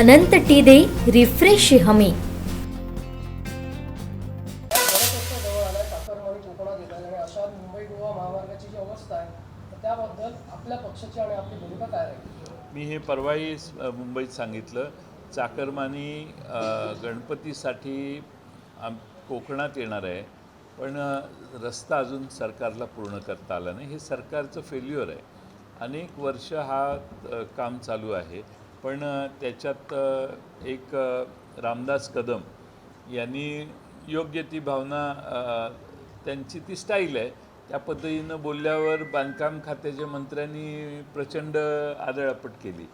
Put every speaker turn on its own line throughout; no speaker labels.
अनंत T दे refresh हमी.
मी हे परवाही मुंबईत सांगितलं. चाकरमानी गणपतीसाठी आम कोकणात येणार आहे. पण रस्ता अजून सरकारला पूर्ण करता आला नाही. हे सरकारचं फेल्युअर आहे. अनेक वर्ष हा काम चालू आहे. पण त्याच्यात एक रामदास कदम यांनी योग्य ती भावना त्यांची ती स्टाईल आहे. त्या पद्धतीनं बोलल्यावर बांधकाम खात्याच्या मंत्र्यांनी प्रचंड आदळापट केली.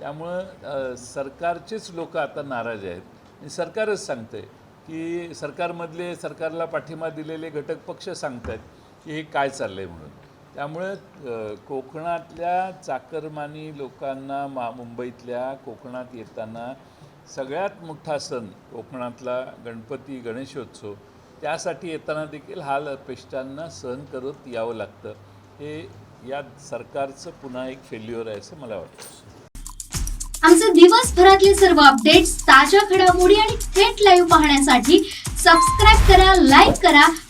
त्यामुळं सरकारचेच लोक आता नाराज आहेत. आणि सरकारच सांगते की सरकारमधले सरकारला पाठिंबा दिलेले घटक पक्ष सांगत आहेत की हे काय चाललं आहे म्हणून. त्यामुळं कोकणातल्या चाकरमानी लोकांना मा मुंबईतल्या कोकणात येताना सगळ्यात मोठा सण कोकणातला गणपती गणेशोत्सव त्यासाठी येताना देखील हाल अपेष्टांना सहन करत यावं लागतं. हे या सरकारचं पुन्हा एक फेल्युअर आहे असं मला वाटतं.
आमचे दिवसभरातले सर्व अपडेट्स ताज्या घडामोडी आणि थेट लाईव्ह पाहण्यासाठी सबस्क्राईब करा लाईक करा